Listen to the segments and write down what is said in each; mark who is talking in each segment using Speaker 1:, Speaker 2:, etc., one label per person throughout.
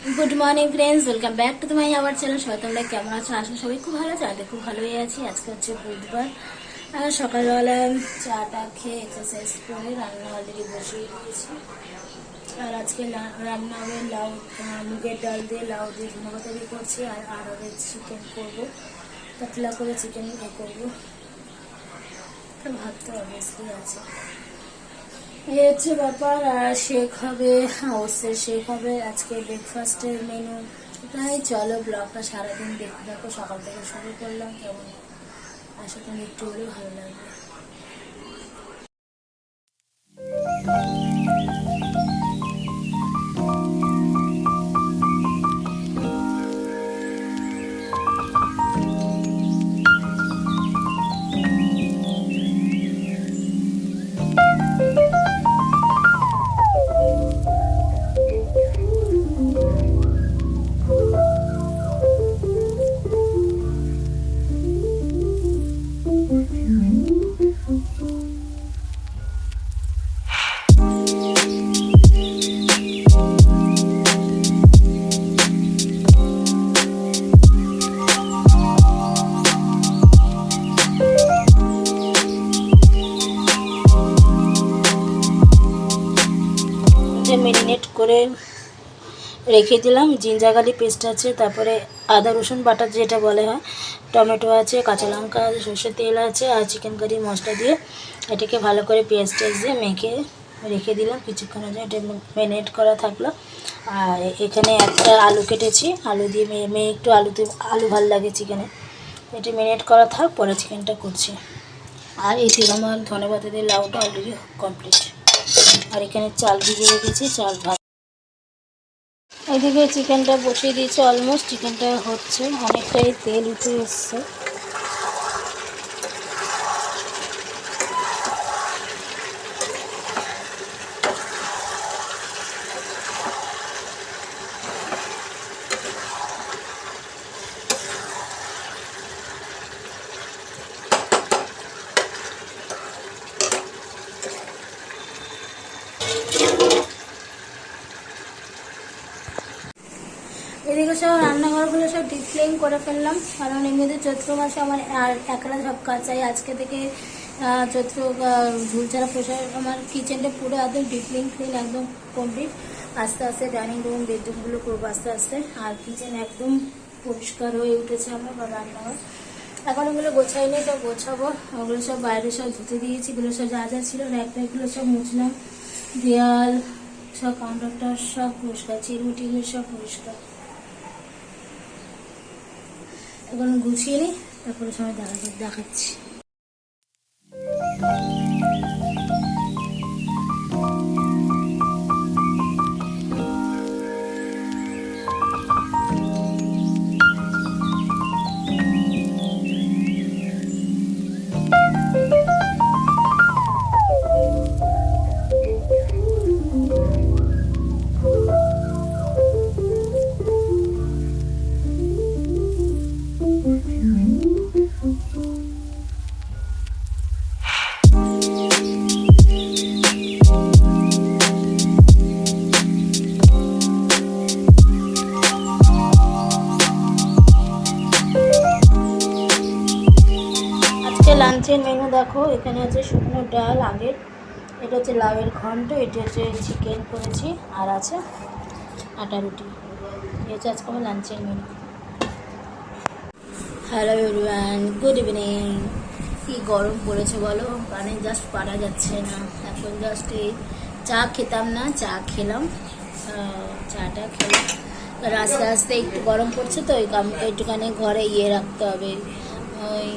Speaker 1: Good morning friends welcome back to my আবার channel সবাই তোমরা কেমন আছো? আসলে সবাই খুব ভালো আছে। আমি খুব ভালোই আছি। আজকে হচ্ছে বুধবার। সকালবেলা চাটা খেয়ে এক্সারসাইজ করে রান্না অলরেডি বসিয়ে দিয়েছি। আর আজকে রান্না হবে লাউ মুগের ডাল দিয়ে লাউ দিয়ে ধনেপাতা দিয়ে করছি। আর আর হবে চিকেন করব। পাতলা করে চিকেন করব। ভাত তো অবভিয়াসলি আছে। এই হচ্ছে ব্যাপার আর শেক হবে অবশ্যই শেখ হবে। আজকে ব্রেকফাস্টের মেনু তাই চলো ব্লগটা সারাদিন দেখতে থাকো, সকাল থেকে শুরু করলাম। কেমন? আশা করি একটু হলেও ভালো লাগবে। যে মেরিনেট করে রেখে দিলাম। জিঞ্জা গার্লিক পেস্ট আছে, তারপরে আদা, রসুন, বাটা যেটা বলে হয়, টমেটো আছে, কাঁচা লঙ্কা আছে, সর্ষের তেল আছে আর চিকেন কারি মশলা দিয়ে এটাকে ভালো করে পেঁয়াজ টেস্ট দিয়ে মেখে রেখে দিলাম। কিছুক্ষণের জন্য এটা ম্যারিনেট করা থাকল। আর এখানে একটা আলু কেটেছি। আলু দিয়ে মেয়ে মেয়ে একটু আলুতে, আলু ভালো লাগে চিকেনে এটা ম্যারিনেট করা থাক, পরে চিকেনটা করছি। আর এই থেকে আমার ধনেপাতা দিয়ে লাউটা অলরেডি কমপ্লিট আর এখানে চাল ভিজে রেখেছি, চাল ভাত। এদিকে চিকেনটা বসিয়ে দিয়েছে অলমোস্ট চিকেনটা হচ্ছে, অনেকটাই তেল উঠে এসছে এদিকে সব রান্নাঘরগুলো সব ডিপ করে ফেললাম। কারণ এমনিতে চৈত্র মাসে আমার আর একলা সব কাচাই আজকে থেকে চৈত্র ঝুলঝাড়া পোষার আমার কিচেনটা পুরো একদম ডিপ ক্লিন একদম কমপ্লিট আস্তে আস্তে ডাইনিং রুম বেডরুমগুলো করব আস্তে আস্তে। আর কিচেন একদম পরিষ্কার হয়ে উঠেছে আমার বা রান্নাঘর। এখন ওগুলো গোছাই গোছাইনি সব গোছাবো। ওগুলো সব বাইরে সব ধুতে দিয়েছি। এগুলো সব যা যা ছিল র্যাক ট্যাকগুলো সব মুছলাম। দেয়াল, সব কাউন্টারটা সব পরিষ্কার, চিরুটিগুলো সব পরিষ্কার। এখন গুছিয়ে নিই তারপরে সময় দেখা দেখাচ্ছি। লাঞ্চের মেনু দেখো, এখানে আছে শুকনো ডাল আগের এটা হচ্ছে লাউয়ের ঘন্ট, এটা হচ্ছে চিকেন করেছি, আর আছে আটা রুটি। এই হচ্ছে আজকে আমার লাঞ্চের menu hello everyone good evening কি গরম পড়েছে বলো? মানে জাস্ট পারা যাচ্ছে না। এখন জাস্ট এই চা খেতাম না, চা খেলাম। চাটা খেলাম। আর আস্তে আস্তে একটু গরম পড়ছে তো ওই একটুখানি ঘরে ইয়ে রাখতে হবে। ওই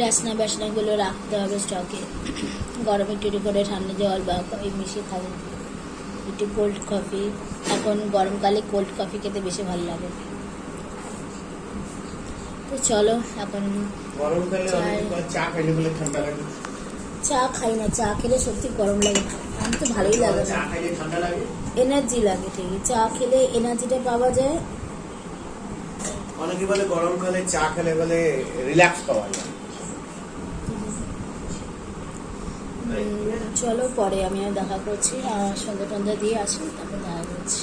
Speaker 1: রাসনা বাসনাগুলো রাখতে হবে স্টকে। গরমে একটু করে ঠান্ডা জল বা ওই মিশিয়ে খাবে। একটু কোল্ড কফি এখন গরমকালে কোল্ড কফি খেতে বেশি ভালো লাগে। তো চলো এখন
Speaker 2: চা
Speaker 1: খাই না চা খেলে সত্যি গরম লাগে। আমি তো ভালোই লাগে। এনার্জি লাগে? ঠিকই। চা খেলে এনার্জিটা পাওয়া যায়।
Speaker 2: অনেকে বলে গরমকালে চা খেলে বলে রিল্যাক্স পাওয়া যায়।
Speaker 1: চলো পরে আমি দেখা করছি সন্ধ্যা টন্ধা দিয়ে আসি তারপর দেখা করছি।